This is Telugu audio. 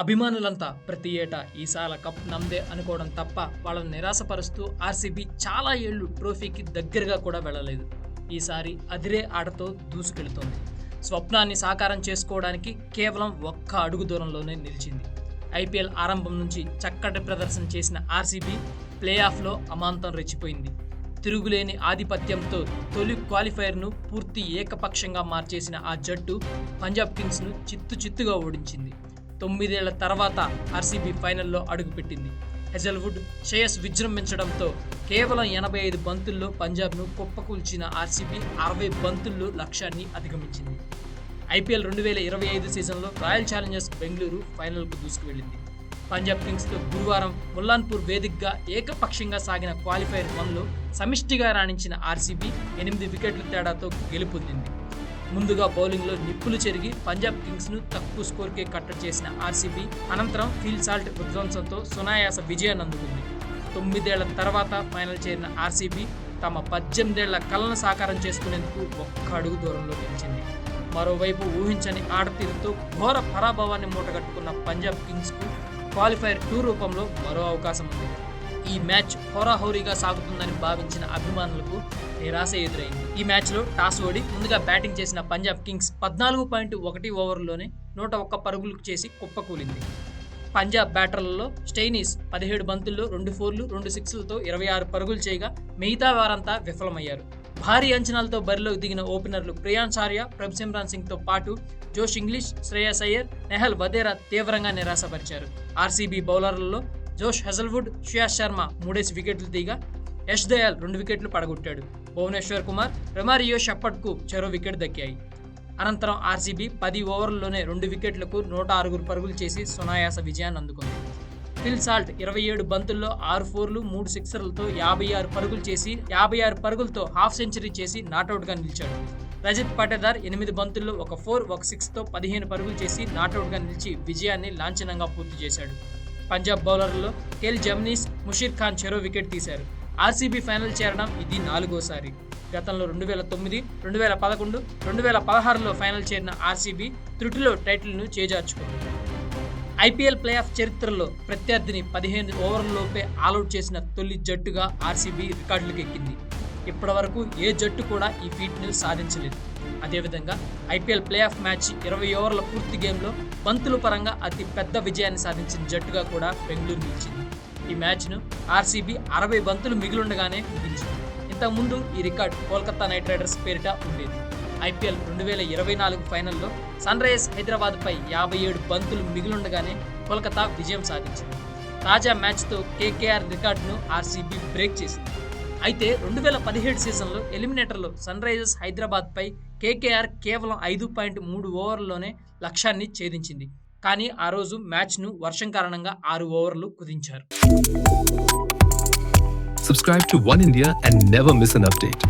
అభిమానులంతా ప్రతి ఏటా ఈసాల కప్ నమ్దే అనుకోవడం తప్ప వాళ్ళని నిరాశపరుస్తూ ఆర్సీబీ చాలా ఏళ్ళు ట్రోఫీకి దగ్గరగా కూడా వెళ్ళలేదు. ఈసారి అదిరే ఆటతో దూసుకెళ్తోంది. స్వప్నాన్ని సాకారం చేసుకోవడానికి కేవలం ఒక్క అడుగు దూరంలోనే నిలిచింది. ఐపీఎల్ ఆరంభం నుంచి చక్కటి ప్రదర్శన చేసిన ఆర్సీబీ ప్లే ఆఫ్లో అమాంతం రెచ్చిపోయింది. తిరుగులేని ఆధిపత్యంతో తొలి క్వాలిఫైర్ను పూర్తి ఏకపక్షంగా మార్చేసిన ఆ జట్టు పంజాబ్ కింగ్స్ను చిత్తు చిత్తుగా ఓడించింది. తొమ్మిదేళ్ళ తర్వాత ఆర్సీబీ ఫైనల్లో అడుగుపెట్టింది. హెజల్వుడ్ శ్రేయస్ విజృంభించడంతో కేవలం ఎనభై ఐదు బంతుల్లో పంజాబ్ను కుప్పకూల్చిన ఆర్సీబీ అరవై బంతుల్లో లక్ష్యాన్ని అధిగమించింది. ఐపీఎల్ రెండు వేల ఇరవై ఐదు సీజన్లో రాయల్ ఛాలెంజర్స్ బెంగళూరు ఫైనల్కు దూసుకువెళ్ళింది. పంజాబ్ కింగ్స్తో గురువారం ముల్లాన్పూర్ వేదికగా ఏకపక్షంగా సాగిన క్వాలిఫైర్ వన్లో సమిష్టిగా రాణించిన ఆర్సీబీ ఎనిమిది వికెట్ల తేడాతో గెలుపొందింది. ముందుగా బౌలింగ్లో నిప్పులు చెరిగి పంజాబ్ కింగ్స్ను తక్కువ స్కోర్కే కట్టడి చేసిన ఆర్సీబీ అనంతరం ఫీల్డ్ సాల్ట్ విధ్వంసంతో సునాయాస విజయాన్ని అందుకుంది. తొమ్మిదేళ్ళ తర్వాత ఫైనల్ చేరిన ఆర్సీబీ తమ పద్దెనిమిదేళ్ళ కలను సాకారం చేసుకునేందుకు ఒక్క అడుగు దూరంలో నిలిచింది. మరోవైపు ఊహించని ఆడతీరుతో ఘోర పరాభవాన్ని మూటగట్టుకున్న పంజాబ్ కింగ్స్కు క్వాలిఫైర్ టూ రూపంలో మరో అవకాశం ఉంది. ఈ మ్యాచ్ హోరాహోరీగా సాగుతుందని భావించిన అభిమానులకు నిరాశ ఎదురైంది. ఈ మ్యాచ్లో టాస్ ఓడి ముందుగా బ్యాటింగ్ చేసిన పంజాబ్ కింగ్స్ పద్నాలుగు పాయింట్ ఒకటి ఓవర్లోనే నూట ఒక్క పరుగులు చేసి కుప్పకూలింది. పంజాబ్ బ్యాటర్లలో స్టైనీస్ పదిహేడు బంతుల్లో రెండు ఫోర్లు రెండు సిక్స్లతో ఇరవై ఆరు పరుగులు చేయగా మిగతా వారంతా విఫలమయ్యారు. భారీ అంచనాలతో బరిలోకి దిగిన ఓపెనర్లు ప్రియాన్ చార్య ప్రభ్సిమ్రాన్ సింగ్తో పాటు జోష్ ఇంగ్లీష్ శ్రేయస్ అయ్యర్ నెహల్ వదేరా తీవ్రంగా నిరాశపరిచారు. ఆర్సీబీ బౌలర్లలో జోష్ హెజల్వుడ్ శ్రేయస్ శర్మ మూడేసి వికెట్లు తీగా యష్ దయాల్ రెండు వికెట్లు పడగొట్టాడు. భువనేశ్వర్ కుమార్ రెమారియో షప్పట్కు చెరో వికెట్ దక్కాయి. అనంతరం ఆర్సీబీ పది ఓవర్లలోనే రెండు వికెట్లకు నూట ఆరుగురు పరుగులు చేసి సునాయాస విజయాన్ని అందుకుంది. ఫిల్ సాల్ట్ ఇరవై ఏడు బంతుల్లో ఆరు ఫోర్లు మూడు సిక్సర్లతో యాభై ఆరు పరుగులు చేసి యాభై ఆరు పరుగులతో హాఫ్ సెంచరీ చేసి నాటౌట్గా నిలిచాడు. రజిత్ పటేదార్ ఎనిమిది బంతుల్లో ఒక ఫోర్ ఒక సిక్స్తో పదిహేను పరుగులు చేసి నాటౌట్గా నిలిచి విజయాన్ని లాంఛనంగా పూర్తి చేశాడు. పంజాబ్ బౌలర్లలో కెల్ జమ్నీస్ ముషీర్ ఖాన్ చెరో వికెట్ తీశారు. ఆర్సీబీ ఫైనల్ చేరడం ఇది నాలుగోసారి. గతంలో రెండు వేల తొమ్మిది రెండు వేల పదకొండు రెండు వేల పదహారులో ఫైనల్ చేరిన ఆర్సీబీ త్రుటిలో టైటిల్ను చేజార్చుకుంది. ఐపీఎల్ ప్లే ఆఫ్ చరిత్రలో ప్రత్యర్థిని పదిహేను ఓవర్లలోపే ఆల్అౌట్ చేసిన తొలి జట్టుగా ఆర్సీబీ రికార్డులకు ఎక్కింది ఇప్పటివరకు ఏ జట్టు కూడా ఈ ఫీట్ను సాధించలేదు. అదేవిధంగా ఐపీఎల్ ప్లే ఆఫ్ మ్యాచ్ ఇరవై ఓవర్ల పూర్తి గేమ్లో బంతుల పరంగా అతి పెద్ద విజయాన్ని సాధించిన జట్టుగా కూడా బెంగళూరు నిలిచింది. ఈ మ్యాచ్ను ఆర్సీబీ అరవై బంతులు మిగిలుండగానే ముగించింది. ఇంతకుముందు ఈ రికార్డు కోల్కతా నైట్ రైడర్స్ పేరిట ఉండేది. ఐపీఎల్ రెండు వేల ఇరవై నాలుగు ఫైనల్లో సన్ రైజర్స్ హైదరాబాద్పై యాభై ఏడు బంతులు మిగిలుండగానే కోల్కతా విజయం సాధించింది. తాజా మ్యాచ్తో కేకేఆర్ రికార్డును ఆర్సీబీ బ్రేక్ చేసింది. అయితే రెండు వేల పదిహేడు సీజన్లో ఎలిమినేటర్లో సన్ రైజర్స్ హైదరాబాద్పై కేకేఆర్ కేవలం ఐదు పాయింట్ మూడు ఓవర్లలోనే లక్ష్యాన్ని ఛేదించింది కానీ ఆ రోజు మ్యాచ్ను వర్షం కారణంగా ఆరు ఓవర్లు కుదించారు Subscribe to One India and never miss an update.